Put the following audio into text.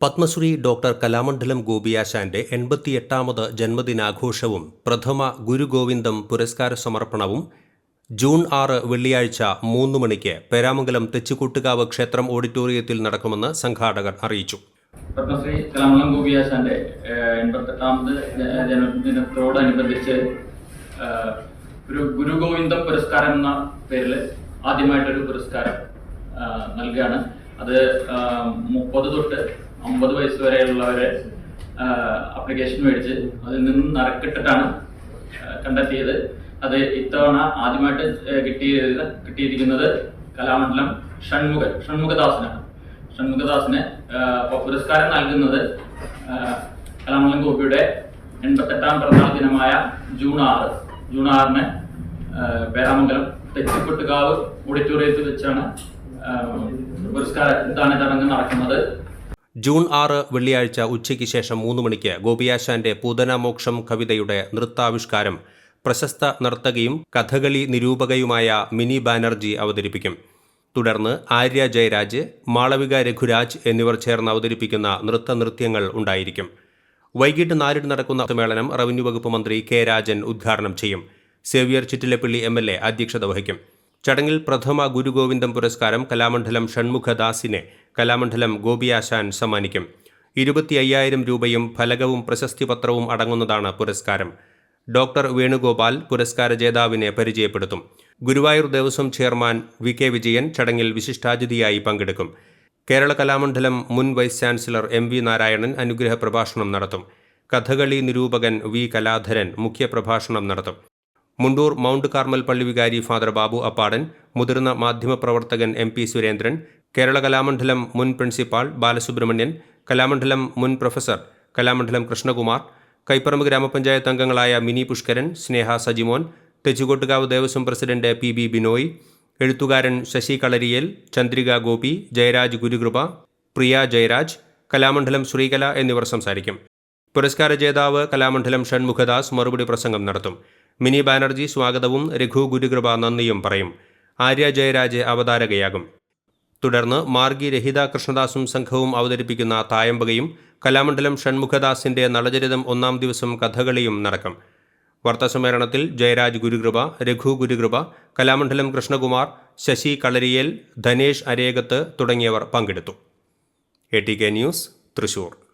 Padmashri doctor Kalamandalam ഗോപിയാശാന്റെ എൺപത്തിയെട്ടാമത് ജന്മദിനാഘോഷവും പ്രഥമ ഗുരുഗോവിന്ദം പുരസ്കാര സമർപ്പണവും ജൂൺ ആറ് വെള്ളിയാഴ്ച മൂന്ന് മണിക്ക് പേരാമംഗലം തെച്ചിക്കൂട്ടുകാവ് ക്ഷേത്രം ഓഡിറ്റോറിയത്തിൽ നടക്കുമെന്ന് സംഘാടകർ അറിയിച്ചു. പത്മശ്രീ കലാമണ്ഡലം ഗോപിയാശാന്റെ എൺപത്തെട്ടാമത് ജന്മദിനത്തോടനുബന്ധിച്ച് ഒരു ഗുരുഗോവിന്ദ പുരസ്കാരം എന്ന പേരിൽ ആദ്യമായിട്ടൊരു പുരസ്കാരം നൽകുകയാണ് അത് മുപ്പത് തൊട്ട് അമ്പത് വയസ്സ് വരെയുള്ളവരെ അപ്ലിക്കേഷൻ മേടിച്ച് അതിൽ നിന്നും നറുക്കിട്ടിട്ടാണ് കണ്ടെത്തിയത്. അത് ഇത്തവണ ആദ്യമായിട്ട് കിട്ടിയ കിട്ടിയിരിക്കുന്നത് കലാമണ്ഡലം ഷൺമുഖൻ ഷൺമുഖദാസിനാണ്. ഷൺമുഖദാസിന് പുരസ്കാരം നൽകുന്നത് കലാമണ്ഡലം ഗോപിയുടെ എൺപത്തെട്ടാം പിറന്നാൾ ദിനമായ ജൂൺ ആറ്. ജൂൺ ആറിന് പേരാമംഗലം തെച്ചിക്കൊട്ടുകാവ് ഓഡിറ്റോറിയത്തിൽ വെച്ചാണ് പുരസ്കാര ദാന ചടങ്ങ് നടക്കുന്നത്. ജൂൺ ആറ് വെള്ളിയാഴ്ച ഉച്ചയ്ക്ക് ശേഷം മൂന്ന് മണിക്ക് ഗോപിയാശാന്റെ പൂതനമോക്ഷം കവിതയുടെ നൃത്താവിഷ്കാരം പ്രശസ്ത നർത്തകിയും കഥകളി നിരൂപകയുമായ മിനി ബാനർജി അവതരിപ്പിക്കും. തുടർന്ന് ആര്യ ജയരാജ് മാളവിക രഘുരാജ് എന്നിവർ ചേർന്ന് അവതരിപ്പിക്കുന്ന നൃത്ത നൃത്യങ്ങൾ ഉണ്ടായിരിക്കും. വൈകിട്ട് നാലിന് നടക്കുന്ന സമ്മേളനം റവന്യൂ വകുപ്പ് മന്ത്രി കെ രാജൻ ഉദ്ഘാടനം ചെയ്യും. സേവിയർ ചിറ്റിലപ്പള്ളി എം അധ്യക്ഷത വഹിക്കും. ചടങ്ങിൽ പ്രഥമ ഗുരുഗോവിന്ദം പുരസ്കാരം കലാമണ്ഡലം ഷൺമുഖദാസിനെ കലാമണ്ഡലം ഗോപിയാശാൻ സമ്മാനിക്കും. ഇരുപത്തി അയ്യായിരം രൂപയും ഫലകവും പ്രശസ്തിപത്രവും അടങ്ങുന്നതാണ് പുരസ്കാരം. ഡോക്ടർ വേണുഗോപാൽ പുരസ്കാര ജേതാവിനെ പരിചയപ്പെടുത്തും. Guruvayur Devaswom chairman V K Vijayan ചടങ്ങിൽ വിശിഷ്ടാതിഥിയായി പങ്കെടുക്കും. കേരള കലാമണ്ഡലം മുൻ vice chancellor M V Narayanan അനുഗ്രഹ പ്രഭാഷണം നടത്തും. കഥകളി നിരൂപകൻ വി കലാധരൻ മുഖ്യപ്രഭാഷണം നടത്തും. മുണ്ടൂർ മൗണ്ട് കാർമൽ പള്ളി വികാരി ഫാദർ ബാബു അപ്പാടൻ മുതിർന്ന മാധ്യമപ്രവർത്തകൻ എം പി സുരേന്ദ്രൻ കേരള കലാമണ്ഡലം മുൻ പ്രിൻസിപ്പാൾ ബാലസുബ്രഹ്മണ്യൻ കലാമണ്ഡലം മുൻ പ്രൊഫസർ കലാമണ്ഡലം കൃഷ്ണകുമാർ കൈപ്പറമ്പ് ഗ്രാമപഞ്ചായത്ത് അംഗങ്ങളായ Mini Pushkaran Sneha Sajimon Thechukottukavu Devaswom president P B Binoy എഴുത്തുകാരൻ ശശി കളരിയേൽ ചന്ദ്രിക ഗോപി ജയരാജ് ഗുരുകൃപ പ്രിയ ജയരാജ് കലാമണ്ഡലം ശ്രീകല എന്നിവർ സംസാരിക്കും. പുരസ്കാര ജേതാവ് കലാമണ്ഡലം ഷൺമുഖദാസ് മറുപടി പ്രസംഗം നടത്തും. മിനി ബാനർജി സ്വാഗതവും രഘു ഗുരുകൃപ നന്ദിയും പറയും. ആര്യ ജയരാജ് അവതാരകയാകും. തുടർന്ന് മാർഗി രഹിത കൃഷ്ണദാസും സംഘവും അവതരിപ്പിക്കുന്ന തായമ്പകയും കലാമണ്ഡലം ഷൺമുഖദാസിന്റെ നളചരിതം ഒന്നാം ദിവസം കഥകളിയും നടക്കും. വാർത്താസമ്മേളനത്തിൽ ജയരാജ് ഗുരുകൃപ രഘു ഗുരുകൃപ കലാമണ്ഡലം കൃഷ്ണകുമാർ ശശി കളരിയേൽ ധനേഷ് അരേകത്ത് തുടങ്ങിയവർ പങ്കെടുത്തു. A T K news Thrissur.